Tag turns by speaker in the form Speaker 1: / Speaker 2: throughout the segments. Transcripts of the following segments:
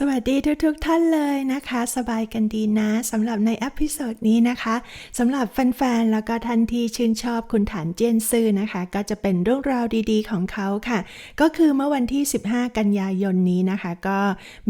Speaker 1: สวัสดีทุกๆทท่านเลยนะคะ สบายกันดีนะสำหรับในอพิโซดนี้นะคะสำหรับแฟนๆ แล้วก็ท่านที่ชื่นชอบคุณฐานเจียนซื่อนะคะ ก็จะเป็นเรื่องราวดีๆของเขาค่ะ ก็คือเมื่อวันที่ 15 กันยายนนี้นะคะ ก็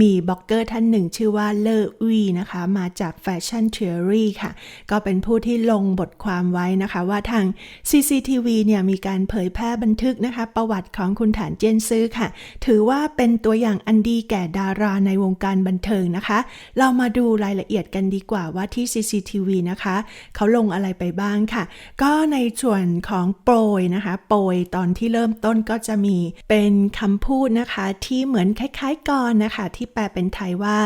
Speaker 1: มีบล็อกเกอร์ท่านหนึ่งชื่อว่าเลออุยนะคะ มาจากแฟชั่นเทอรี่ค่ะ ก็เป็นผู้ที่ลงบทความไว้นะคะ ว่าทาง CCTV เนี่ยมีการเผยแพร่บันทึกนะคะ ประวัติของคุณฐานเจียนซื่อค่ะ ถือว่าเป็นตัวอย่างอันดีแก่ดาราในวงการบันเทิงนะคะ เรามาดูรายละเอียดกันดีกว่าว่าที่ CCTV นะคะ เขาลงอะไรไปบ้างค่ะ ก็ในส่วนของโปรยนะคะ โปรยตอนที่เริ่มต้นก็จะมีเป็นคำพูดนะคะ ที่เหมือนคล้ายๆกรนะคะ ที่แปลเป็นไทยว่า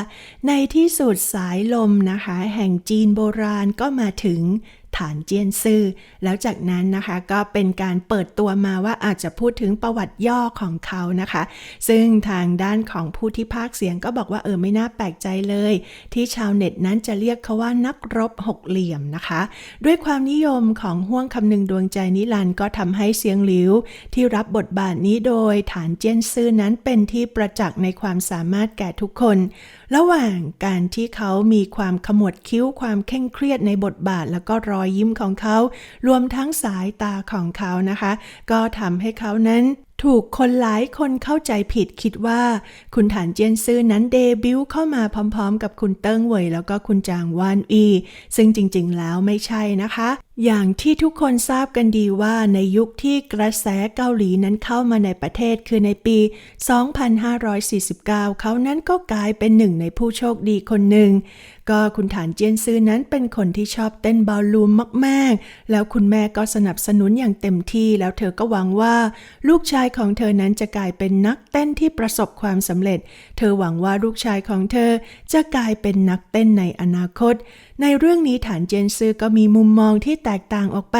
Speaker 1: ในที่สุดสายลมนะคะ แห่งจีนโบราณก็มาถึงฐานเจียนซื่อ แล้วจากนั้นนะคะก็เป็นการเปิดตัวมาว่าอาจจะพูดถึงประวัติย่อของเขานะคะ ซึ่งทางด้านของผู้ที่พากเสียงก็บอกว่าเออไม่น่าแปลกใจเลย ที่ชาวเน็ตนั้นจะเรียกเขาว่านักรบหกเหลี่ยมนะคะ ด้วยความนิยมของห้วงคำนึงดวงใจนิรันก็ทำให้เสียงหลิว ที่รับบทบาทนี้โดยฐานเจียนซื่อนั้นเป็นที่ประจักษ์ในความสามารถแก่ทุกคนระหว่างการที่เขามีความขมวดคิ้วความเคร่งเครียดในบทบาท แล้วก็รอยยิ้มของเขา รวมทั้งสายตาของเขานะคะ ก็ทำให้เขานั้น ถูกคนหลายคนเข้าใจผิดคิดว่า คุณฐานเจียนซื่อนั้นเดบิวต์เข้ามาพร้อมๆ กับคุณเติ้งเหวยแล้วก็คุณจางวานอี ซึ่งจริงๆแล้วไม่ใช่นะคะ อย่างที่ทุกคนทราบกันดีว่าในยุคที่กระแสเกาหลีนั้นเข้ามาในประเทศคือในปี 2549 เขานั้นก็กลายเป็นหนึ่งในผู้โชคดีคนหนึ่ง ก็คุณฐานเจียนซือนั้นเป็นคนที่ชอบเต้นบอลลูนมาก ๆ แล้วคุณแม่ก็สนับสนุนอย่างเต็มที่แล้วเธอก็หวังว่า ลูกชายของเธอนั้นจะกลายเป็นนักเต้นที่ประสบความสำเร็จ เธอหวังว่าลูกชายของเธอจะกลายเป็นนักเต้นในอนาคต ในเรื่องนี้ฐานเจนซือก็มีมุมมองที่แตกต่างออกไป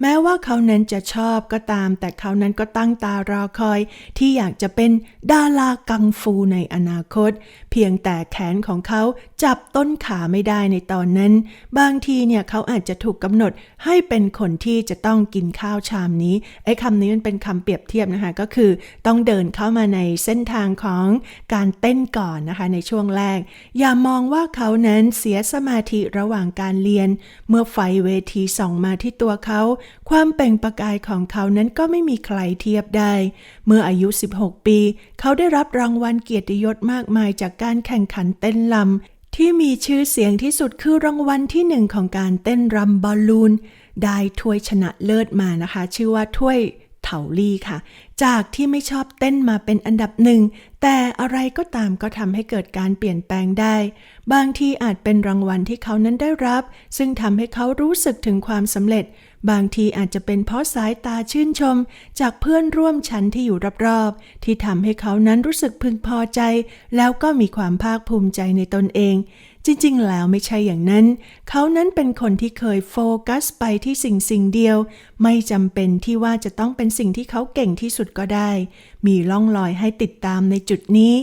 Speaker 1: แม้ว่าเขานั้นจะชอบก็ตาม แต่เขานั้นก็ตั้งตารอคอย ที่อยากจะเป็นดารากังฟูในอนาคต เพียงแต่แขนของเขาจับต้นขาไม่ได้ในตอนนั้น บางทีเนี่ยเขาอาจจะถูกกำหนดให้เป็นคนที่จะต้องกินข้าวชามนี้ไอ้คำนี้มันเป็นคำเปรียบเทียบนะคะก็คือ ต้องเดินเข้ามาในเส้นทางของการเต้นก่อนนะคะในช่วงแรก อย่ามองว่าเขานั้นเสียสมาธิระหว่างการเรียน เมื่อไฟเวทีส่องมาที่ตัวเขา ความเปล่งประกายของเขานั้นก็ไม่มีใครเทียบได้ เมื่ออายุ 16 ปี เขาได้รับรางวัลเกียรติยศมากมายจากการแข่งขันเต้นลำที่มีชื่อเสียงที่สุดคือรางวัลที่หนึ่งของการเต้นรำบอลลูน ได้ถ้วยชนะเลิศมานะคะ ชื่อว่าถ้วย เถาลี่ค่ะ จากที่ไม่ชอบเต้นมาเป็นอันดับหนึ่ง แต่อะไรก็ตามก็ทำให้เกิดการเปลี่ยนแปลงได้ บางทีอาจเป็นรางวัลที่เขานั้นได้รับ ซึ่งทำให้เขารู้สึกถึงความสำเร็จ บางทีอาจจะเป็นเพราะสายตาชื่นชม จากเพื่อนร่วมชั้นที่อยู่รอบๆ ที่ทำให้เขานั้นรู้สึกพึงพอใจ แล้วก็มีความภาคภูมิใจในตนเอง จริงๆ แล้วไม่ใช่อย่างนั้น เขานั้นเป็นคนที่เคยโฟกัสไปที่สิ่งสิ่งเดียว ไม่จำเป็นที่ว่าจะต้องเป็นสิ่งที่เขาเก่งที่สุดก็ได้ มีล่องรอยให้ติดตามในจุดนี้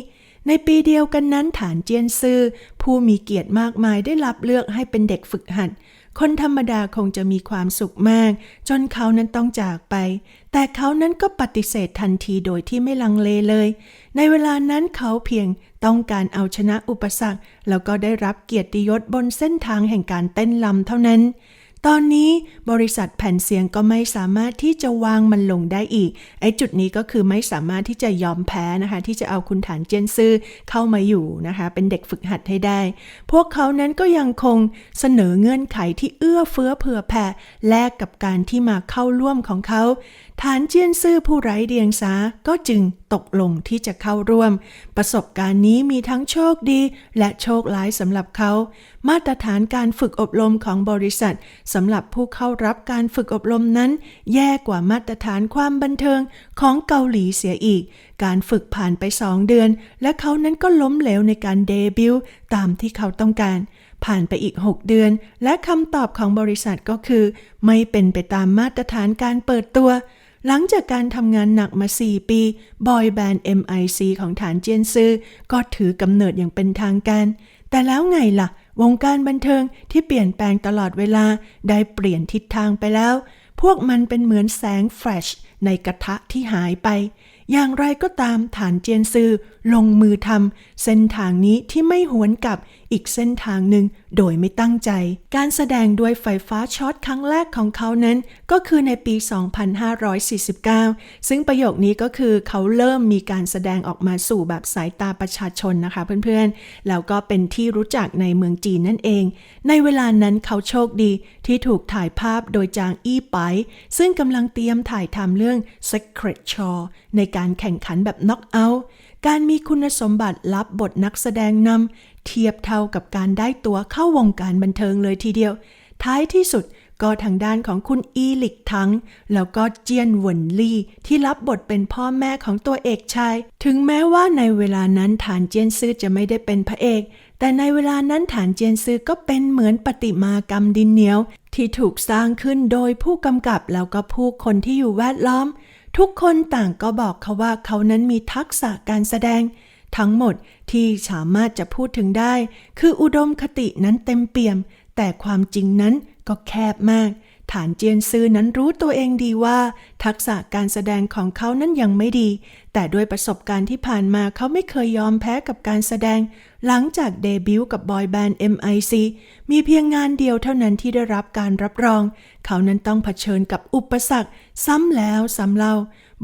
Speaker 1: ในปีเดียวกันนั้นฐานเจียนซื่อผู้มีเกียรติมากมายได้รับเลือกให้เป็นเด็กฝึกหัด คนธรรมดาคงจะมีความสุขมาก จนเขานั้นต้องจากไป แต่เขานั้นก็ปฏิเสธทันทีโดยที่ไม่ลังเลเลย ในเวลานั้นเขาเพียงต้องการเอาชนะอุปสรรค แล้วก็ได้รับเกียรติยศบนเส้นทางแห่งการเต้นลำเท่านั้น ตอนนี้บริษัทแผ่นเสียงก็ไม่สามารถที่จะวางมันลงได้อีก ไอ้จุดนี้ก็คือไม่สามารถที่จะยอมแพ้นะคะ ที่จะเอาคุณฐานเจียนซื่อเข้ามาอยู่นะคะ เป็นเด็กฝึกหัดให้ได้ พวกเขานั้นก็ยังคงเสนอเงื่อนไขที่เอื้อเฟื้อเผื่อแผ่แลกกับการที่มาเข้าร่วมของเขาฐานเจียนซื่อผู้ไร้เดียงสาก็จึงตกลงที่จะเข้าร่วม ประสบการณ์นี้มีทั้งโชคดีและโชคร้ายสำหรับเขา มาตรฐานการฝึกอบรมของบริษัทสำหรับผู้เข้ารับการฝึกอบรมนั้น แย่กว่ามาตรฐานความบันเทิงของเกาหลีเสียอีก การฝึกผ่านไปสองเดือน และเขานั้นก็ล้มเหลวในการเดบิวต์ตามที่เขาต้องการ ผ่านไปอีก 6 เดือน และคำตอบของบริษัทก็คือ ไม่เป็นไปตามมาตรฐานการเปิดตัวหลังจากการทำงานหนักมา 4 ปี บอยแบนด์ MIC ของฐานเจียนซือก็ถือกำเนิดอย่างเป็นทางการ แต่แล้วไงล่ะ วงการบันเทิงที่เปลี่ยนแปลงตลอดเวลาได้เปลี่ยนทิศทางไปแล้ว พวกมันเป็นเหมือนแสงแฟลชในกระทะที่หายไป อย่างไรก็ตามฐานเจียนซือลงมือทำเส้นทางนี้ที่ไม่หวนกลับ อีกเส้นทางหนึ่งโดยไม่ตั้งใจ การแสดงด้วยไฟฟ้าช็อตครั้งแรกของเขานั้น ก็คือในปี 2549 ซึ่งประโยคนี้ก็คือเขาเริ่มมีการแสดงออกมาสู่แบบสายตาประชาชนนะคะเพื่อนๆ แล้วก็เป็นที่รู้จักในเมืองจีนนั่นเอง ในเวลานั้นเขาโชคดีที่ถูกถ่ายภาพโดยจางอี้ไป ซึ่งกำลังเตรียมถ่ายทำเรื่อง Secret Show ในการแข่งขันแบบน็อกเอาท์การมีคุณสมบัติรับบทนักแสดงนำ เทียบเท่ากับการได้ตัวเข้าวงการบันเทิงเลยทีเดียว ท้ายที่สุดก็ทางด้านของคุณอีหลิกทังแล้วก็เจียนหวนลี่ที่รับบทเป็นพ่อแม่ของตัวเอกชาย ถึงแม้ว่าในเวลานั้นฐานเจียนซือจะไม่ได้เป็นพระเอก แต่ในเวลานั้นฐานเจียนซือก็เป็นเหมือนปฏิมากรรมดินเหนียว ที่ถูกสร้างขึ้นโดยผู้กำกับแล้วก็ผู้คนที่อยู่แวดล้อม ทุกคนต่างก็บอกเขาว่าเขานั้นมีทักษะการแสดง ทั้งหมดที่สามารถจะพูดถึงได้ คืออุดมคตินั้นเต็มเปี่ยม แต่ความจริงนั้นก็แคบมาก ฐานเจียนซือนั้นรู้ตัวเองดีว่า ทักษะการแสดงของเขานั้นยังไม่ดี แต่ด้วยประสบการณ์ที่ผ่านมาเขาไม่เคยยอมแพ้กับการแสดง หลังจากเดบิวต์กับบอยแบนด์ MIC มีเพียงงานเดียวเท่านั้นที่ได้รับการรับรอง เขานั้นต้องเผชิญกับอุปสรรค ซ้ำแล้วซ้ำเล่า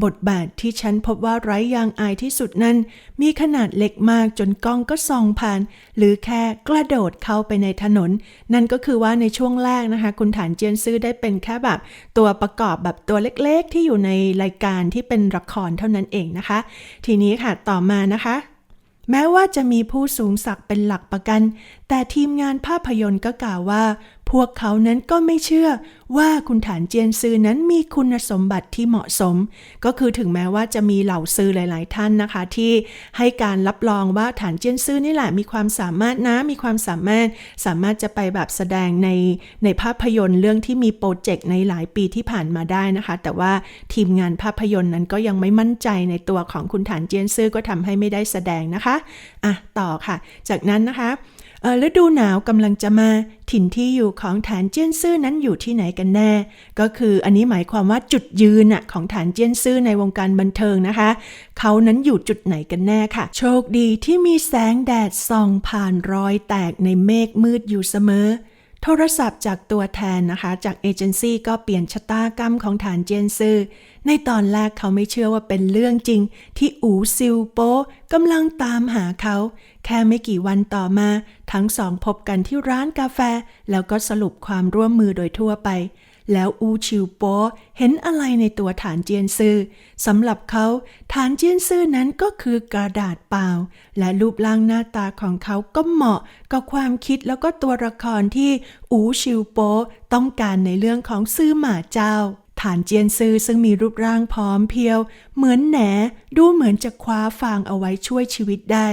Speaker 1: บทบาทที่ฉันพบว่าไร้ยางอายที่สุดนั้น มีขนาดเล็กมากจนกล้องก็ส่องผ่าน หรือแค่กระโดดเข้าไปในถนน นั่นก็คือว่าในช่วงแรกนะคะ คุณฐานเจียนซื่อได้เป็นแค่แบบตัวประกอบแบบตัวเล็กๆ ที่อยู่ในรายการที่เป็นละครเท่านั้นเองนะคะ ทีนี้ค่ะต่อมานะคะแม้ว่าจะมีผู้สูงศักดิ์เป็นหลักประกัน แต่ทีมงานภาพยนตร์ก็กล่าวว่า พวกเขานั้นก็ไม่เชื่อว่าคุณฐานเจียนซือนั้นมีคุณสมบัติที่เหมาะสม ก็คือถึงแม้ว่าจะมีเหล่าซือหลาย ๆ ท่านนะคะ ที่ให้การรับรองว่าฐานเจียนซือนี่แหละมีความสามารถนะมีความสามารถสามารถจะไปแบบแสดงในในภาพยนตร์เรื่องที่มีโปรเจกต์ในหลายปีที่ผ่านมาได้นะคะ แต่ว่าทีมงานภาพยนตร์นั้นก็ยังไม่มั่นใจในตัวของคุณฐานเจียนซือก็ทำให้ไม่ได้แสดงนะคะอะต่อค่ะ จากนั้นนะคะ ฤดูหนาวกำลังจะมา ถิ่นที่อยู่ของฐานเจี้ยนซื่อนั้นอยู่ที่ไหนกันแน่ ก็คืออันนี้หมายความว่าจุดยืนน่ะของฐานเจี้ยนซื่อในวงการบันเทิงนะคะ เขานั้นอยู่จุดไหนกันแน่ค่ะ โชคดีที่มีแสงแดดส่องผ่านรอยแตกในเมฆมืดอยู่เสมอ โทรศัพท์จากตัวแทนนะคะ จากเอเจนซี่ก็เปลี่ยนชะตากรรมของฐานเจียนซือในตอนแรกเขาไม่เชื่อว่าเป็นเรื่องจริง ที่อูซิลโปกำลังตามหาเขา แค่ไม่กี่วันต่อมา ทั้งสองพบกันที่ร้านกาแฟ แล้วก็สรุปความร่วมมือโดยทั่วไป แล้วอูชิวโปเห็นอะไรในตัวฐานเจียนซือสำหรับเขาฐานเจียนซือนั้นก็คือกระดาษเปล่า และรูปร่างหน้าตาของเขาก็เหมาะกับความคิดแล้วก็ตัวละครที่อูชิวโปต้องการในเรื่องของซื่อหมาเจ้าฐานเจียนซือซึ่งมีรูปร่างพร้อมเพียว เหมือนแหนดูเหมือนจะคว้าฟางเอาไว้ช่วยชีวิตได้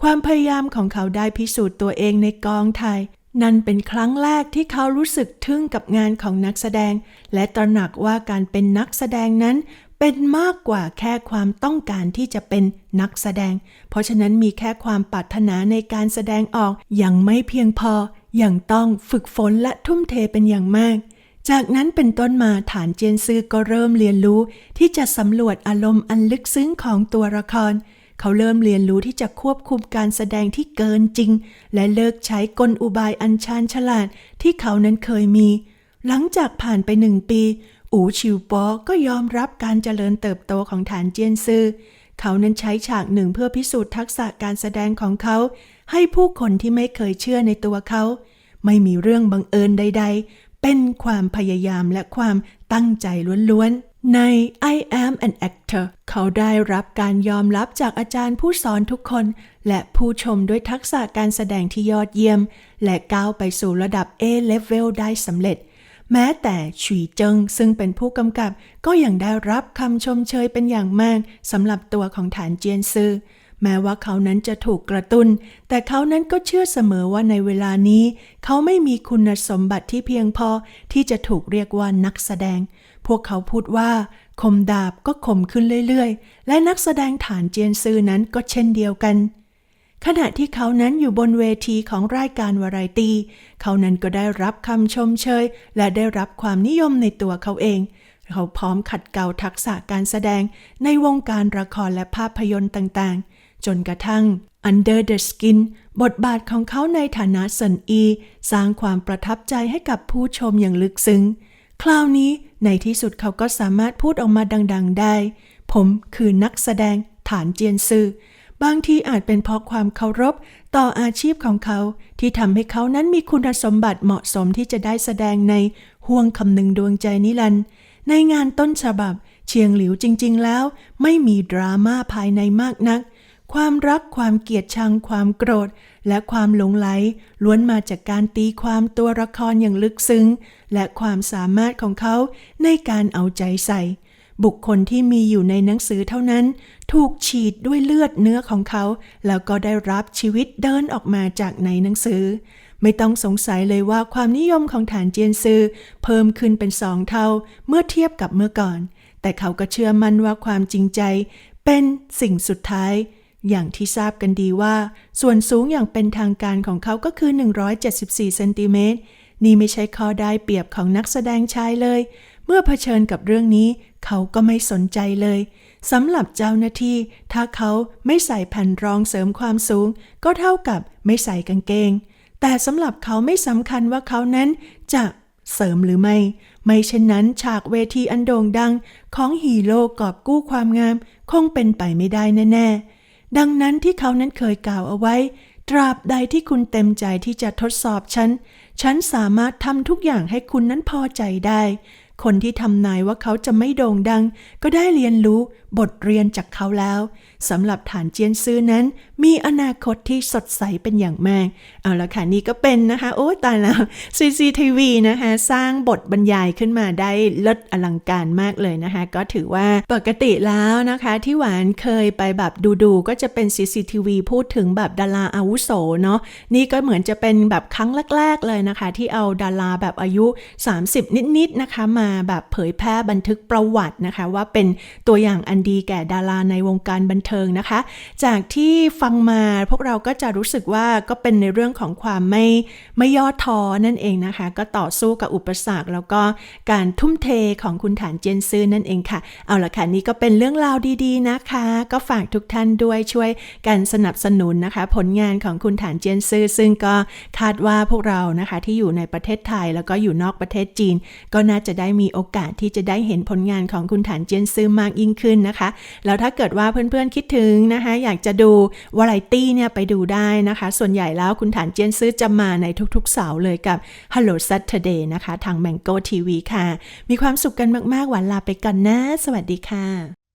Speaker 1: ความพยายามของเขาได้พิสูจน์ตัวเองในกองไทย นั่นเป็นครั้งแรกที่เขารู้สึกทึ่งกับงานของนักแสดง และตระหนักว่าการเป็นนักแสดงนั้น เป็นมากกว่าแค่ความต้องการที่จะเป็นนักแสดง เพราะฉะนั้นมีแค่ความปรารถนาในการแสดงออกยังไม่เพียงพอยังต้องฝึกฝนและทุ่มเทเป็นอย่างมาก จากนั้นเป็นต้นมาฐานเจียนซือก็เริ่มเรียนรู้ ที่จะสำรวจอารมณ์อันลึกซึ้งของตัวละคร เขาเริ่มเรียนรู้ที่จะควบคุมการแสดงที่เกินจริง และเลิกใช้กลอุบายอันชาญฉลาดที่เขานั้นเคยมี หลังจากผ่านไปหนึ่งปี อูชิวปอก็ยอมรับการเจริญเติบโตของฐานเจียนซือเขานั้นใช้ฉากหนึ่งเพื่อพิสูจน์ทักษะการแสดงของเขา ให้ผู้คนที่ไม่เคยเชื่อในตัวเขา ไม่มีเรื่องบังเอิญใด ๆ เป็นความพยายามและความตั้งใจล้วนๆ ใน I am an actor เขาได้รับการยอมรับจากอาจารย์ผู้สอนทุกคน และผู้ชมด้วยทักษะการแสดงที่ยอดเยี่ยม และก้าวไปสู่ระดับ A level ได้สำเร็จ แม้แต่ฉุยเจิงซึ่งเป็นผู้กำกับ ก็ยังได้รับคำชมเชยเป็นอย่างมากสำหรับตัวของฐานเจียนซือ แม้ว่าเขานั้นจะถูกกระตุน้น แต่เขานั้นก็เชื่อเสมอว่าในเวลานี้ เขาไม่มีคุณสมบัติที่เพียงพอที่จะถูกเรียกว่านักแสดง พวกเขาพูดว่าคมดาบก็คมขึ้นเรื่อยๆ และนักแสดงฐานเจียนซือนั้นก็เช่นเดียวกัน ขณะที่เขานั้นอยู่บนเวทีของรายการวาไรตี เขานั้นก็ได้รับคำชมเชย และได้รับความนิยมในตัวเขาเองเขาพร้อมขัดเกลาทักษะการแสดงในวงการละครและภาพยนตร์ต่างๆ จนกระทั่ง Under the Skin บทบาทของเขาในฐานะเซินอี สร้างความประทับใจให้กับผู้ชมอย่างลึกซึ้ง คราวนี้ในที่สุดเขาก็สามารถพูดออกมาดัง ๆ ได้ ผมคือนักแสดงฐานเจียนซือบางทีอาจเป็นเพราะความเคารพต่ออาชีพของเขา ที่ทำให้เขานั้นมีคุณสมบัติเหมาะสมที่จะได้แสดงในห่วงคำหนึ่งดวงใจนิรันด์ในงานต้นฉบับ เชียงหลิวจริง ๆ แล้ว ไม่มีดราม่าภายในมากนัก ความรักความเกลียดชังความโกรธ และความหลงไหลล้วนมาจากการตีความตัวละครอย่างลึกซึ้ง และความสามารถของเขาในการเอาใจใส่ บุคคลที่มีอยู่ในหนังสือเท่านั้น ถูกฉีดด้วยเลือดเนื้อของเขา แล้วก็ได้รับชีวิตเดินออกมาจากในหนังสือ ไม่ต้องสงสัยเลยว่าความนิยมของฐานเจียนซือ เพิ่มขึ้นเป็นสองเท่าเมื่อเทียบกับเมื่อก่อน แต่เขาก็เชื่อมั่นว่าความจริงใจเป็นสิ่งสุดท้าย อย่างที่ทราบกันดีว่า ส่วนสูงอย่างเป็นทางการของเขาก็คือ 174 เซนติเมตร นี่ไม่ใช่ข้อได้เปรียบของนักแสดงชายเลย เมื่อเผชิญกับเรื่องนี้ เขาก็ไม่สนใจเลยสำหรับเจ้าหน้าที่ ถ้าเขาไม่ใส่แผ่นรองเสริมความสูง ก็เท่ากับไม่ใส่กางเกง แต่สำหรับเขาไม่สำคัญว่าเขานั้นจะเสริมหรือไม่ ไม่เช่นนั้นฉากเวทีอันโด่งดังของฮีโร่กอบกู้ความงาม คงเป็นไปไม่ได้แน่ๆ ดังนั้นที่เขานั้นเคยกล่าวเอาไว้ ตราบใดที่คุณเต็มใจที่จะทดสอบฉัน ฉันสามารถทำทุกอย่างให้คุณนั้นพอใจได้ คนที่ทำนายว่าเขาจะไม่โด่งดัง ก็ได้เรียนรู้บทเรียนจากเขาแล้วสำหรับฐานเจียนซื้อนั้น มีอนาคตที่สดใสเป็นอย่างมาก เอาละค่ะ นี่ก็เป็นนะคะ โอ้ตายแล้ว CCTV นะคะ สร้างบทบรรยายขึ้นมาได้เลิศอลังการมากเลยนะคะ ก็ถือว่าปกติแล้วนะคะ ที่หวานเคยไปแบบดูๆ ก็จะเป็น CCTV พูดถึงแบบดาราอาวุโสเนาะนี่ก็เหมือนจะเป็นแบบครั้งแรก ๆเลยนะคะ ที่เอาดาราแบบอายุ 30 นิดๆนะคะมาแบบเผยแพร่บันทึกประวัตินะคะ ว่าเป็นตัวอย่างอันดีแก่ดาราในวงการบันเทิงนะคะ จากที่ฟังมาพวกเราก็จะรู้สึกว่าก็เป็นในเรื่องของความไม่ไม่ย่อท้อนั่นเองนะคะ ก็ต่อสู้กับอุปสรรค แล้วก็การทุ่มเทของคุณฐานเจนซื่อนั่นเองค่ะ เอาละค่ะนี่ก็เป็นเรื่องราวดีๆนะคะ ก็ฝากทุกท่านด้วยช่วยกันสนับสนุนนะคะ ผลงานของคุณฐานเจนซื่อซึ่งก็คาดว่าพวกเรานะคะที่อยู่ในประเทศไทยแล้วก็อยู่นอกประเทศจีน ก็น่าจะได้มีโอกาสที่จะได้เห็นผลงานของคุณฐานเจนซื้อมากยิ่งขึ้นนะคะ แล้วถ้าเกิดว่าเพื่อนๆคิดถึงนะคะ อยากจะดูวาไรตี้เนี่ยไปดูได้นะคะ ส่วนใหญ่แล้วคุณฐานเจนซื้อจะมาในทุกๆเสาร์เลยกับ Hello Saturday นะคะ ทาง Mango TV ค่ะ มีความสุขกันมากๆ หวันลาไปก่อนนะ สวัสดีค่ะ